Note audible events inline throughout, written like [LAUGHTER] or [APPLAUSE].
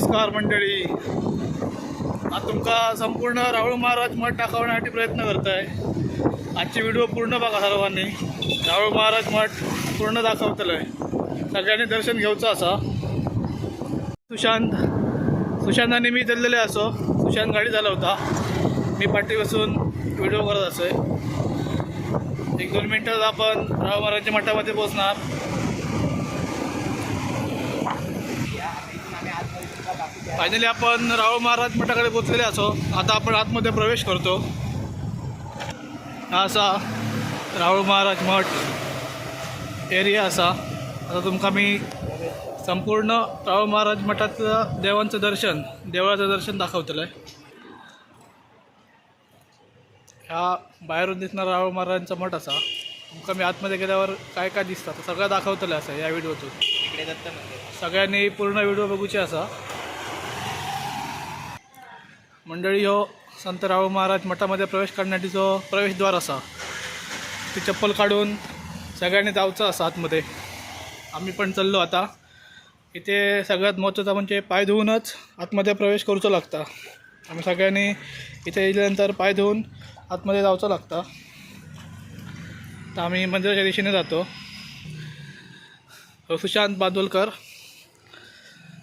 नमस्कार मंडळी. आज तुमका संपूर्ण राहुल महाराज मठ दाखवण्यासाठी प्रयत्न करताय. आजची व्हिडिओ पूर्ण बघा सर्वांनी. राहुल महाराज मठ पूर्ण दाखवतलं आहे सगळ्यांनी दर्शन घेऊचं असा. सुशांत सुशांताने मी चाललेले असो. सुशांत गाडी चालवता. मी पाठी बसून व्हिडिओ करत असे एक दोन मिनटात आपण राहुल महाराजच्या मठामध्ये पोहोचणार. फायनली आपण राहुळ महाराज मठाकडे पोचलेले असो. आता आपण आतमध्ये प्रवेश करतो. हा असा राहुळ महाराज मठ एरिया असा. आता तुमका मी संपूर्ण राहुळ महाराज मठाचं देवांचं दर्शन देवळाचं दर्शन दाखवतलं आहे ह्या बाहेरून दिसणारा राहुळ महाराजांचा मठ असा. तुमका मी आतमध्ये गेल्यावर काय काय दिसतं? सगळं दाखवतलं असं या व्हिडिओतून. इकडे सगळ्यांनी पूर्ण व्हिडिओ बघूचे असा. मंडळी हो संत राहू महाराज मठामध्ये प्रवेश करण्यासाठी जो प्रवेशद्वार असा ती चप्पल काढून सगळ्यांनी जावचं असं आतमध्ये. आम्ही पण चाललो आता. इथे सगळ्यात महत्त्वाचं म्हणजे पाय धुवूनच आतमध्ये प्रवेश करूचं लागता. आम्ही सगळ्यांनी इथे येल्यानंतर पाय धुवून आतमध्ये जावचं लागतं. तर आम्ही मंदिराच्या दिशेने जातो. हो, सुशांत बांदोलकर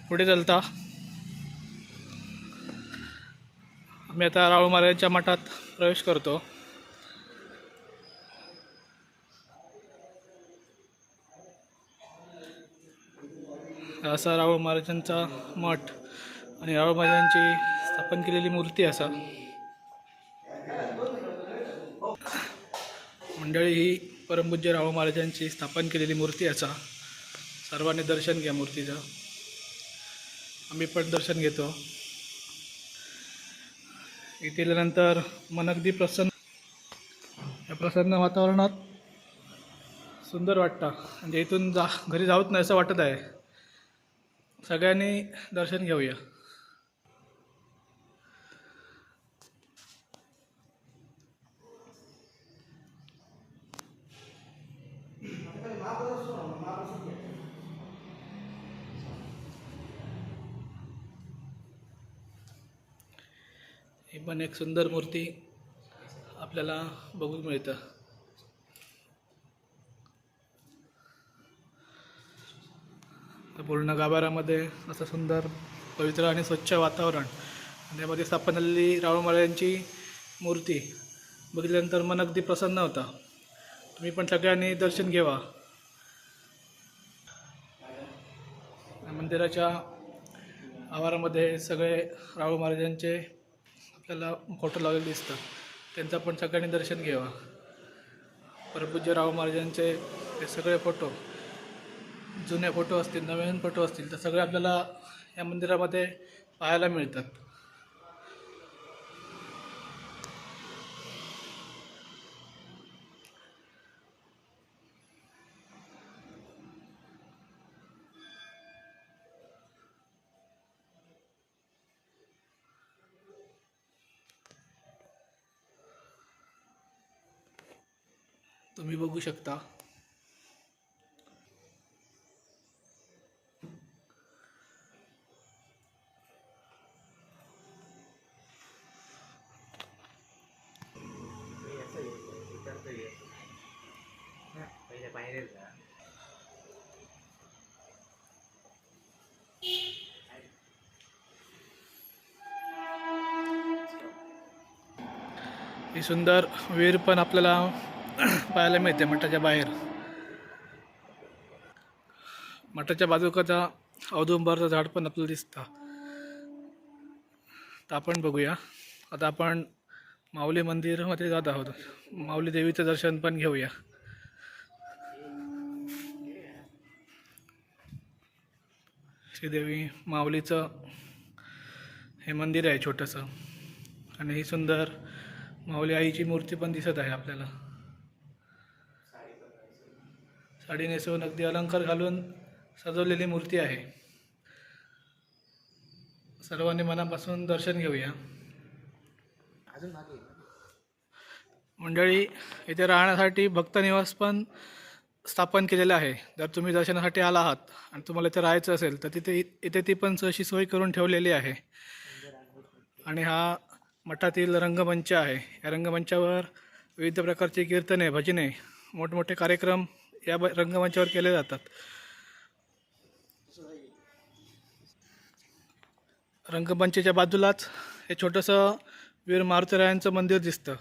पुढे चलता. मी आता राहुळ महाराजांच्या मठात प्रवेश करतो. असा राहुळ महाराजांचा मठ आणि राहुळ महाराजांची स्थापन केलेली मूर्ती असा. मंडळी ही परमपूज्य राहुळ महाराजांची स्थापन केलेली मूर्ती असा. सर्वांनी दर्शन घ्या मूर्तीचं. आम्ही पण दर्शन घेतो. इथे गेल्यानंतर मन अगदी प्रसन्न या प्रसन्न वातावरणात सुंदर वाटतं. म्हणजे इथून जा घरी जाऊच नाही असं वाटत आहे. सगळ्यांनी दर्शन घेऊया. ही पण एक सुंदर मूर्ती आपल्याला बघून मिळतं. तर पूर्ण गाभाऱ्यामध्ये असं सुंदर पवित्र आणि स्वच्छ वातावरण. आणि त्यामध्ये स्थापन झालेली राहुळ महाराजांची मूर्ती बघितल्यानंतर मन अगदी प्रसन्न होता. तुम्ही पण सगळ्यांनी दर्शन घेवा. मंदिराच्या आवारामध्ये सगळे राहुळ महाराजांचे आपल्याला फोटो लावलेले दिसतात. त्यांचं पण सगळ्यांनी दर्शन घ्यावा. परपूज्य राव महाराजांचे हे सगळे फोटो जुने फोटो असतील नवीन फोटो असतील तर सगळे आपल्याला या मंदिरामध्ये पाहायला मिळतात. तुम्ही बघू शकता. ही सुंदर वीर पण आपल्याला पाहायला मिळते मठाच्या बाहेर. मठाच्या बाजूकडचा औदुंबरचं झाड पण आपल्याला दिसतं. तर आपण बघूया. आता आपण माऊली मंदिरमध्ये जात आहोत. माऊली देवीचं दर्शन पण घेऊया. श्रीदेवी माऊलीचं हे मंदिर आहे छोटंसं. आणि ही सुंदर माऊली आईची मूर्ती पण दिसत आहे आपल्याला. साडी नेसवून अगदी अलंकार घालून सजवलेली मूर्ती आहे. सर्वांनी मनापासून दर्शन घेऊया. अजून मंडळी इथे राहण्यासाठी भक्त निवास पण स्थापन केलेलं आहे. जर तुम्ही दर्शनासाठी आला आहात आणि तुम्हाला इथे राहायचं असेल तर तिथे इथे ती पण अशी सोय करून ठेवलेली आहे. आणि हा मठातील रंगमंच आहे. या रंगमंचावर विविध प्रकारची कीर्तने भजने मोठमोठे कार्यक्रम या ब- रंगमंचावर केले जातात. रंगमंचाच्या बाजूलाच हे छोटंसं वीर मारुतीरायांचं मंदिर दिसतं.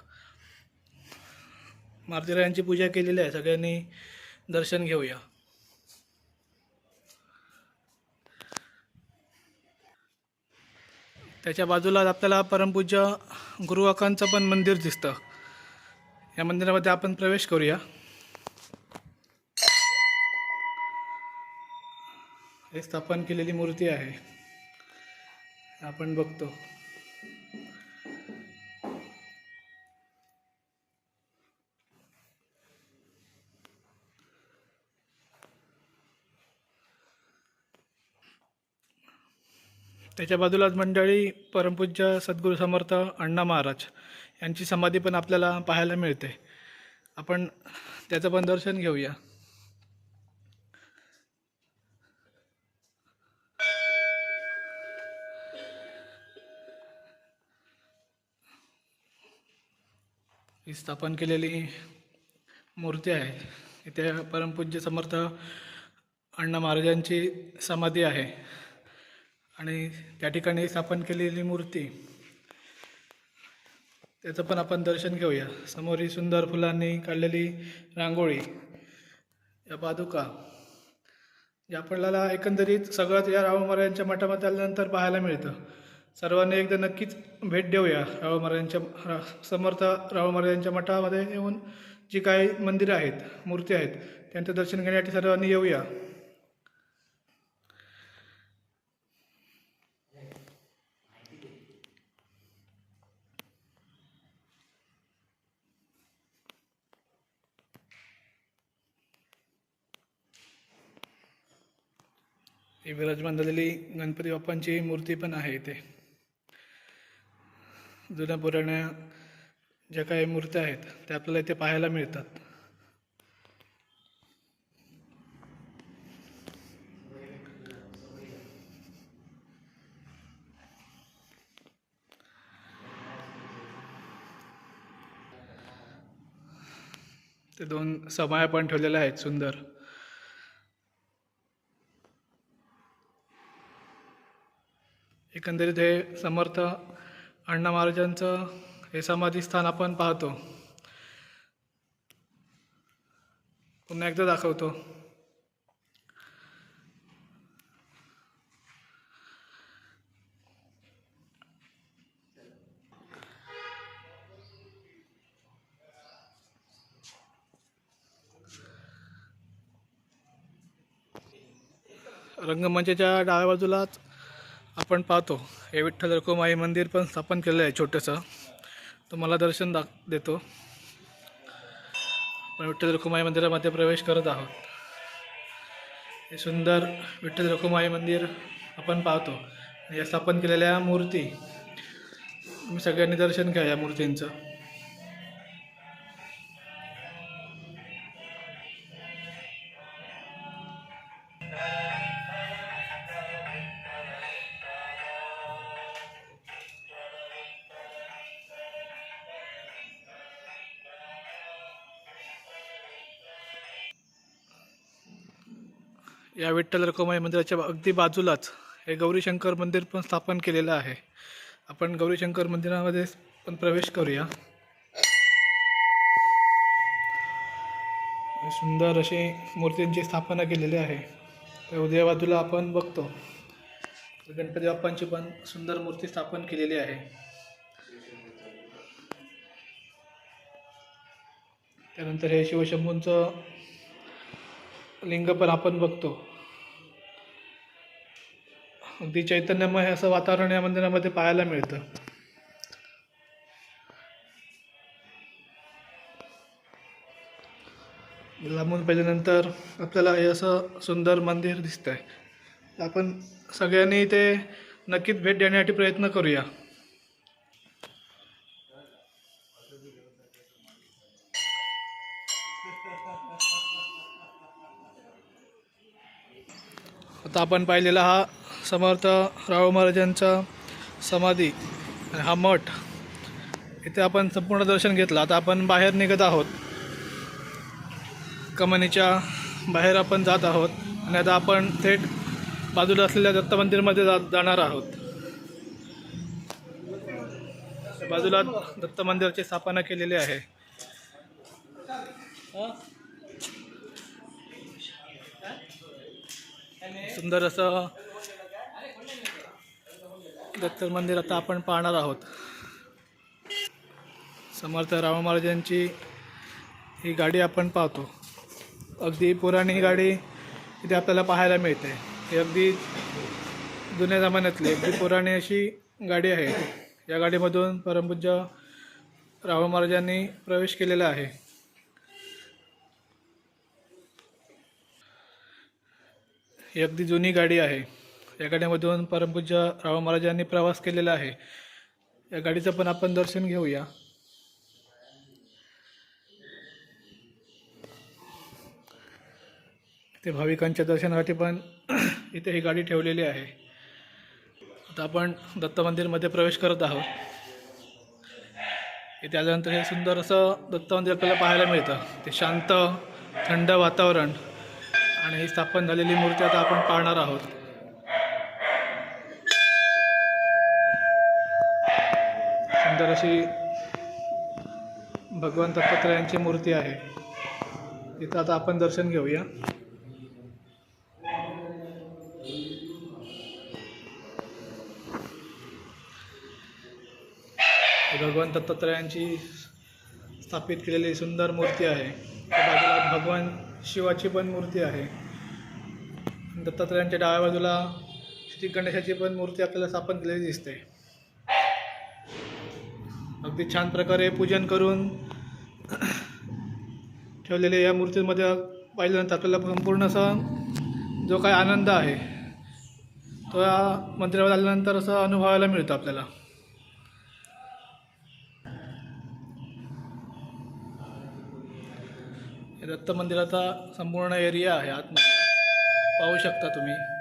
मारुतीरायांची पूजा केलेली आहे. सगळ्यांनी दर्शन घेऊया. त्याच्या बाजूलाच आपल्याला परमपूज्य गुरुवाकांचं पण मंदिर दिसतं. या मंदिरामध्ये आपण प्रवेश करूया. हे स्थापन केलेली मूर्ती आहे. आपण बघतो. त्याच्या बाजूलाच मंडळी परमपूज्य सद्गुरू समर्थ अण्णा महाराज यांची समाधी पण आपल्याला पाहायला मिळते. आपण त्याचं पण दर्शन घेऊया. ही स्थापन केलेली मूर्ती आहे. इथे परमपूज्य समर्थ अण्णा महाराजांची समाधी आहे. आणि त्या ठिकाणी स्थापन केलेली मूर्ती त्याचं पण आपण दर्शन घेऊया. समोर ही सुंदर फुलांनी काढलेली रांगोळी या पादुका या आपल्याला एकंदरीत सगळंच या राव महाराजांच्या मठामध्ये आल्यानंतर पाहायला मिळतं. सर्वांनी एकदा नक्कीच भेट देऊया राव महाराजांच्या रा- समर्थ राव महाराजांच्या मठामध्ये येऊन जी काही मंदिरं आहेत मूर्ती आहेत त्यांचं दर्शन घेण्यासाठी सर्वांनी येऊया. विराजमान झालेली गणपती बाप्पांची मूर्ती पण आहे इथे. जुन्या पुराण्या ज्या काही मूर्त्या आहेत त्या आपल्याला इथे पाहायला मिळतात. ते दोन समाया पण ठेवलेल्या आहेत सुंदर. एकंदरीत हे समर्थ अण्णा महाराजांचं हे समाधी स्थान आपण पाहतो. पुन्हा एकदा दाखवतो. रंगमंचाच्या डाव्या बाजूलाच आपण पाहतो हे विठ्ठल रखुमाई मंदिर पण स्थापन केलेलं आहे छोटंसं. तुम्हाला दर्शन दाख देतो. आपण विठ्ठल रखुमाई मंदिरामध्ये प्रवेश करत आहोत. हे सुंदर विठ्ठल रखुमाई मंदिर आपण पाहतो. या स्थापन केलेल्या मूर्ती तुम्ही सगळ्यांनी दर्शन घ्या या मूर्तींचं. या विठ्ठल रखुमाई मंदिराच्या अगदी बाजूलाच हे गौरीशंकर मंदिर पण स्थापन केलेलं आहे. आपण गौरीशंकर मंदिरामध्ये पण प्रवेश करूया. सुंदर अशी मूर्तींची स्थापना केलेली आहे. त्या उद्या बाजूला आपण बघतो. गणपती बाप्पांची पण सुंदर मूर्ती स्थापन केलेली आहे. त्यानंतर हे शिवशंभूंचं लिंग पण आपण बघतो. अगदी चैतन्यमय असं वातावरण या मंदिरामध्ये पाहायला मिळतं. लांबून पाहिल्यानंतर आपल्याला हे असं सुंदर मंदिर दिसतं आहे आपण सगळ्यांनी इथे नक्कीच भेट देण्यासाठी प्रयत्न करूया. आता आपण पाहिलेला हा समर्थ राव महाराजांचा समाधी आणि हा मठ. इथे आपण संपूर्ण दर्शन घेतलं. आता आपण बाहेर निघत आहोत. कमानीच्या बाहेर आपण जात आहोत. आणि आता आपण थेट बाजूला असलेल्या दत्त मंदिरमध्ये जा जाणार आहोत. बाजूला दत्त मंदिराची स्थापना केलेली आहे. सुंदर असं दत्त मंदिर आता आपण पाहणार आहोत. समर्थ राम महाराजांची ही गाडी आपण पाहतो. अगदी पुराणी ही गाडी इथे आपल्याला पाहायला मिळते. ही अगदी जुन्या जमान्यातली अगदी पुराणी अशी गाडी आहे. या गाडीमधून परमपूज्य राम महाराजांनी प्रवेश केलेला आहे. ही अगदी जुनी गाडी आहे. या गाडीमधून परमपूज्य राव महाराजांनी प्रवास केलेला आहे. या गाडीचं पण आपण दर्शन घेऊया. ते भाविकांच्या दर्शनासाठी पण [CLEARS THROAT] इथे ही गाडी ठेवलेली आहे. आता आपण दत्त मंदिरमध्ये प्रवेश करत आहोत. इथे आल्यानंतर हे सुंदर असं दत्त मंदिर आपल्याला पाहायला मिळतं. ते शांत थंड वातावरण आणि ही स्थापन झालेली मूर्ती आता आपण पाहणार आहोत. सुंदर अशी भगवान दत्तात्रयांची मूर्ती आहे. इथं आता आपण दर्शन घेऊया. भगवान दत्तात्रयांची स्थापित केलेली सुंदर मूर्ती आहे. त्या बाजूला भगवान शिवाची पण मूर्ती आहे. दत्तात्रयांच्या डाव्या बाजूला श्री गणेशाची पण मूर्ती आपल्याला स्थापन केलेली दिसते. अगदी छान प्रकारे पूजन करून ठेवलेल्या या मूर्तीमध्ये पाहिल्यानंतर आपल्याला संपूर्ण असा जो काय आनंद आहे तो या मंदिरावर आल्यानंतर असं अनुभवायला मिळतो आपल्याला. हे दत्त मंदिराचा संपूर्ण एरिया आहे आतमध्ये. पाहू शकता तुम्ही.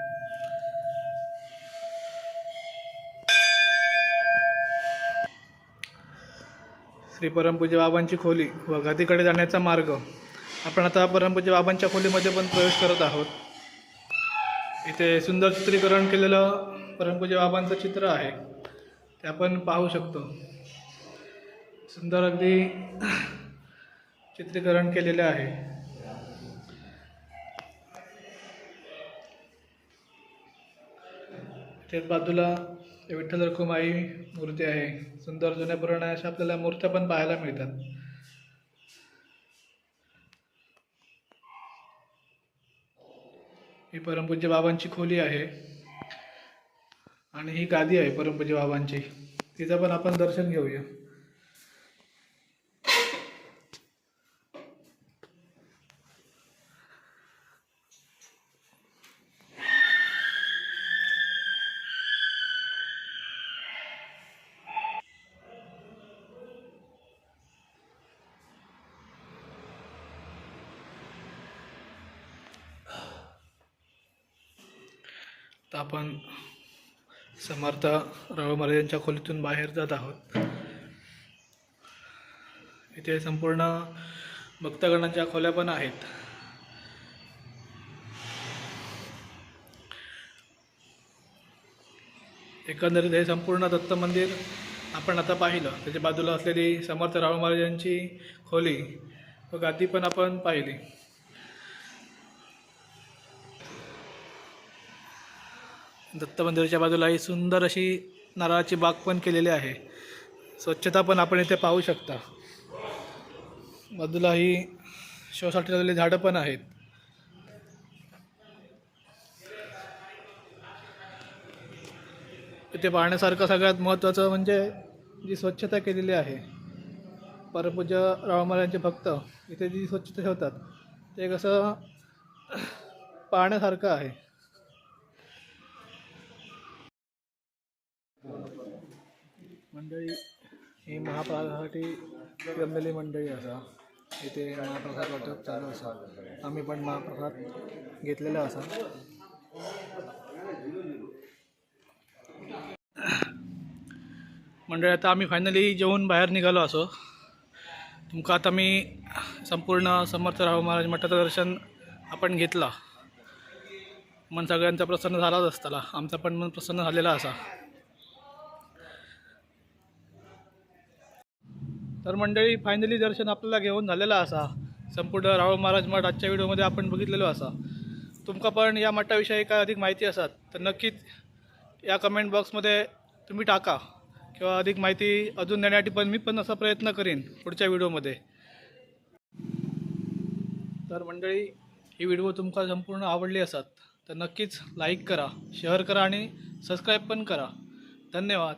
श्री परमपूज्य बाबांची खोली व गतीकडे जाण्याचा मार्ग. आपण आता परमपूज्य बाबांच्या खोलीमध्ये पण प्रवेश करत आहोत. इथे सुंदर चित्रीकरण केलेलं परमपूज्य बाबांचं चित्र आहे. ते आपण पाहू शकतो. सुंदर अगदी चित्रीकरण केलेले आहे. बाजूला विठ्ठल रखुमाई मूर्ती आहे. सुंदर जुन्या पुराण्या अशा आपल्याला मूर्त्या पण पाहायला मिळतात. ही परमपूज्य बाबांची खोली आहे. आणि ही गादी आहे परमपूज्य बाबांची. तिचं पण आपण दर्शन घेऊया. आपण समर्थ राव महाराजांच्या खोलीतून बाहेर जात आहोत. इथे संपूर्ण भक्तगणांच्या खोल्या पण आहेत. एकंदरीत हे संपूर्ण दत्त मंदिर आपण आता पाहिलं. त्याच्या बाजूला असलेली समर्थ राव महाराजांची खोली व गादी पण आपण पाहिली. दत्त मंदिराच्या बाजूला ही सुंदर अशी नारळाची बाग पण केलेली आहे. स्वच्छता पण आपण इथे पाहू शकता. बाजूला ही शोसाठी लावलेली झाडं पण आहेत. इथे पाहण्यासारखं सगळ्यात महत्त्वाचं म्हणजे जी स्वच्छता केलेली आहे. परपूजा रावमारांचे भक्त इथे जी स्वच्छता ठेवतात ते कसं पाहण्यासारखं आहे. मंडळी ही महाप्रसादासाठी जमलेली मंडळी आसा इथे महाप्रसाद वाटप चालू आसा आम्ही पण महाप्रसाद घेतलेला आसा मंडळी आता आम्ही फायनली जेवून बाहेर निघालो असो. तुमका आता मी संपूर्ण समर्थ राहू महाराज मठाचं दर्शन आपण घेतला. मन सगळ्यांचा प्रसन्न झालाच असताला. आमचा पण मन प्रसन्न झालेला असा. तर मंडळी फायनली दर्शन आपल्याला घेऊन झालेलं असा. संपूर्ण राहुळ महाराज मठ आजच्या व्हिडिओमध्ये आपण बघितलेलो असा. तुमका पण या मठाविषयी काय अधिक माहिती असत तर नक्कीच या कमेंट बॉक्समध्ये तुम्ही टाका. किंवा अधिक माहिती अजून देण्यासाठी पण मी पण असा प्रयत्न करीन पुढच्या व्हिडिओमध्ये. तर मंडळी ही व्हिडिओ तुमका संपूर्ण आवडली असत तर नक्कीच लाईक करा शेअर करा आणि सबस्क्राईब पण करा. धन्यवाद.